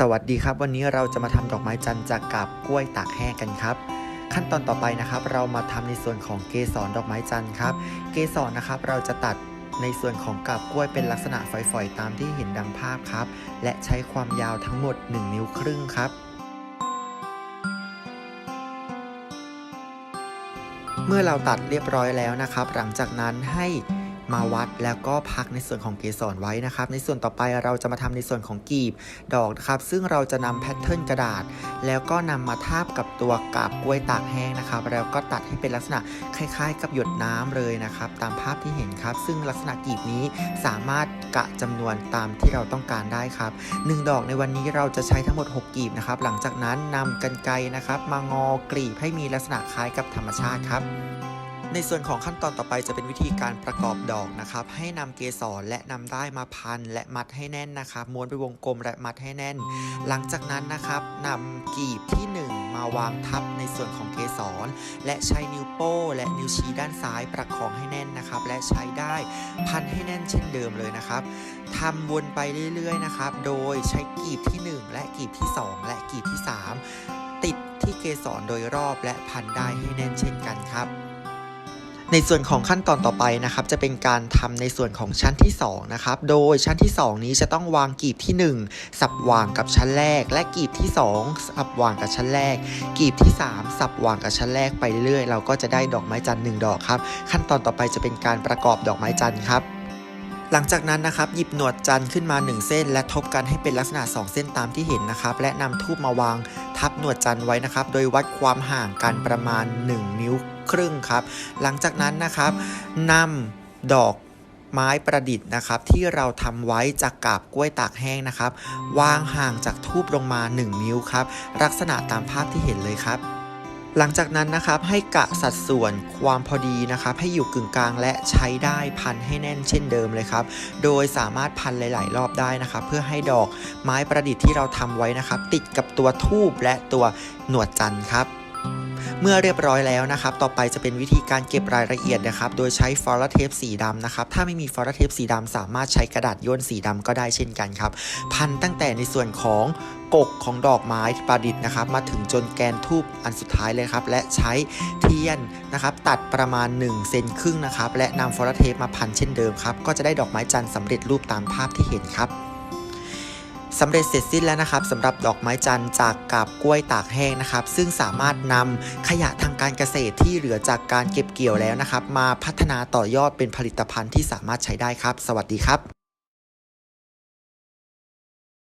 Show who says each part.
Speaker 1: สวัสดีครับ วันนี้เราจะมาทำดอกไม้จันทร์จากกาบกล้วยตากแห้งกันครับ ขั้นตอนต่อไปนะครับ เรามาทำในส่วนของเกสรดอกไม้จันทร์ครับ เกสรนะครับเราจะตัดในส่วนของกาบกล้วยเป็นลักษณะฝอยๆตามที่เห็นดังภาพครับ และใช้ความยาวทั้งหมด 1 นิ้วครึ่งครับ เมื่อเราตัดเรียบร้อยแล้วนะครับ หลังจากนั้นให้ มาวัดแล้วก็พักในส่วนของเกสรไว้นะครับ ในส่วนต่อไปเราจะมาทำในส่วนของกีบดอกนะครับ ซึ่งเราจะนำแพทเทิร์นกระดาษ แล้วก็นำมาทาบกับตัวกาบกล้วยตากแห้งนะครับ แล้วก็ตัดให้เป็นลักษณะคล้าย ๆ กับหยดน้ำเลยนะครับ ตามภาพที่เห็นครับ ซึ่งลักษณะกีบนี้สามารถกะจำนวนตามที่เราต้องการได้ครับ 1 ดอกในวันนี้เราจะใช้ทั้งหมด 6 กีบนะครับ หลังจากนั้นนำกันไกรนะครับ มางอกรีบให้มีลักษณะคล้ายกับธรรมชาติครับ ในส่วนของขั้นตอนต่อไปจะเป็นวิธีการประกอบดอกนะครับ ให้นำเกสรและนำได้ายมาพันและมัดให้แน่นนะครับ ม้วนเป็นวงกลมและมัดให้แน่น หลังจากนั้นนะครับนำกีบที่ 1 มาวางทับในส่วนของเกสรและใช้นิ้วโป้และนิ้วชี้ด้านซ้ายประคองให้แน่นนะครับ และใช้ได้ายพันให้แน่นเช่นเดิมเลยนะครับทำวนไปเรื่อยๆนะครับ โดยใช้กีบที่ 1 และกีบที่ 2 และกีบที่ 3 ติดที่เกสรโดยรอบและพันได้ให้แน่นเช่นกันครับ ในส่วนของขั้นตอนต่อไปนะครับจะเป็นการทำในส่วนของชั้นที่2นะครับโดยชั้นที่ 2 นี้จะต้องวางกีบที่ 1 สับวางกับชั้นแรก และกีบที่ 2 สับวางกับชั้นแรก กีบที่ 3 สับวางกับชั้นแรกไปเรื่อยเราก็จะได้ดอกไม้จันทร์หนึ่งดอกครับ ขั้นตอนต่อไปจะเป็นการประกอบดอกไม้จันทร์ครับหลังจากนั้นนะครับหยิบหนวดจันทร์ขึ้นมา 1 เส้น และทบกันให้เป็นลักษณะ 2 เส้นตามที่เห็นนะครับและนำทูบมาวาง ทับหนวดจันทร์ไว้นะครับ โดยวัดความห่างกันประมาณ 1 นิ้วครึ่งครับ หลังจากนั้นนะครับนำดอกไม้ประดิษฐ์นะครับที่เราทำไว้จากกาบกล้วยตากแห้งนะครับ วางห่างจากทูบลงมา 1 นิ้วครับ ลักษณะตามภาพที่เห็นเลยครับ หลังจากนั้นนะครับให้กะสัดส่วนความพอดีนะครับให้อยู่กึ่งกลางและใช้ได้พันให้แน่นเช่นเดิมเลยครับ โดยสามารถพันหลาย ๆ รอบได้นะครับ เพื่อให้ดอกไม้ประดิษฐ์ที่เราทำไว้นะครับ ติดกับตัวทูบและตัวหนวดจันทร์ครับ เมื่อเรียบร้อยแล้วนะครับต่อไปจะเป็นวิธีการเก็บรายละเอียดนะครับโดยใช้ฟอร์เทปสีดำนะครับถ้าไม่มีฟอร์เทปสีดำสามารถใช้กระดาษย่นสีดำก็ได้เช่นกันครับพันตั้งแต่ในส่วนของกกของดอกไม้ประดิษฐ์นะครับ มาถึงจนแกนทูบอันสุดท้ายเลยครับและใช้เทียนนะครับตัดประมาณ1เซนครึ่งนะครับและนำฟอร์เทปมาพันเช่นเดิมครับก็จะได้ดอกไม้จันทร์สำเร็จรูปตามภาพที่เห็นครับ สำเร็จเสร็จสิ้นแล้วนะครับสำหรับดอกไม้จันทร์จากกาบกล้วยตากแห้งนะครับ ซึ่งสามารถนำขยะทางการเกษตรที่เหลือจากการเก็บเกี่ยวแล้วนะครับ มาพัฒนาต่อยอดเป็นผลิตภัณฑ์ที่สามารถใช้ได้ครับ สวัสดีครับ